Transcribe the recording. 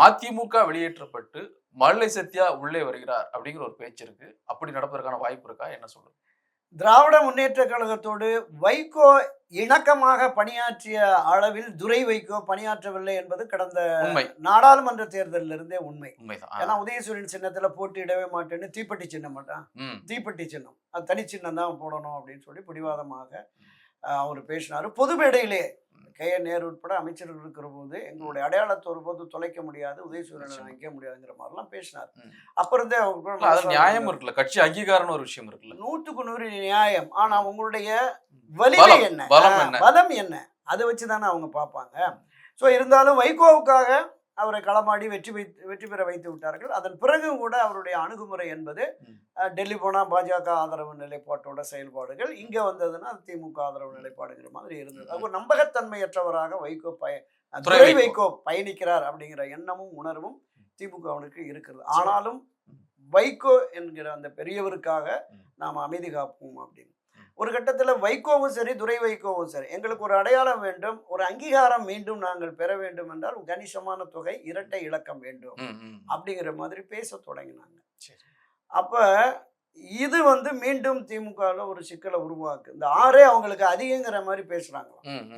மதிமுக வெளியேற்றப்பட்டு மல்லை சத்யா உள்ளே வருகிறார் அப்படிங்கிற ஒரு பேச்சு இருக்கு. அப்படி நடப்பதற்கான வாய்ப்பு இருக்கா? என்ன சொல்லுங்க திராவிட முன்னேற்ற கழகத்தோடு வைகோ இணக்கமாக பணியாற்றிய அளவில் துரை வைகோ பணியாற்றவில்லை என்பது கடந்த உண்மை. நாடாளுமன்ற தேர்தலில் இருந்தே உண்மை ஏன்னா. உதயசூரியன் சின்னத்துல போட்டியிடவே மாட்டேன்னு தீப்பெட்டி சின்னம் மாட்டான் தீப்பெட்டி சின்னம். அது தனி சின்னம் தான் போடணும் அப்படின்னு சொல்லி பிடிவாதமாக அவர் பேசினார். பொது மேடையிலே கே. என். நேரு உட்பட அமைச்சர்கள் இருக்கிற போது எங்களுடைய அடையாளத்தை ஒருபோது தொலைக்க முடியாது உதயசூரியனை. வைக்க முடியாதுங்கிற மாதிரிலாம் பேசினார். ம். அப்ப இருந்தே நியாயம். இருக்குல்ல கட்சி அங்கீகாரம்னு ஒரு விஷயம் இருக்குல்ல. நூற்றுக்கு நூறு நியாயம். ஆனா உங்களுடைய வலிமை என்ன? பலம் என்ன? அதை வச்சு தானே அவங்க பார்ப்பாங்க. ஸோ இருந்தாலும் வைகோவுக்காக அவரை களமாடி வெற்றி வைத்து வெற்றி பெற வைத்து விட்டார்கள். அதன் பிறகும் கூட அவருடைய அணுகுமுறை என்பது டெல்லி போனால் பாஜக ஆதரவு நிலைப்பாட்டோட செயல்பாடுகள் இங்கே வந்ததுன்னா திமுக ஆதரவு நிலைப்பாடுங்கிற மாதிரி இருந்தது. அது ஒரு நம்பகத்தன்மையற்றவராக வைகோ பய துரை வைகோ. வைகோ பயணிக்கிறார் அப்படிங்கிற எண்ணமும் உணர்வும் திமுகவினுக்கு இருக்கிறது. ஆனாலும் வைகோ என்கிற அந்த பெரியவருக்காக. நாம் அமைதி காப்போம் அப்படின்னு. ஒரு கட்டத்தில் வைகோவும் சரி துரை வைகோவும் சரி எங்களுக்கு ஒரு அடையாளம் வேண்டும் ஒரு அங்கீகாரம் மீண்டும் நாங்கள் பெற வேண்டும் என்றால் கணிசமான தொகை இரட்டை இலக்கம் வேண்டும். அப்படிங்கிற மாதிரி பேச தொடங்கினாங்க. அப்ப இது வந்து மீண்டும் திமுகவில் ஒரு சிக்கலை உருவாக்கு இந்த ஆறே அவங்களுக்கு அதிகங்கிற மாதிரி ம்.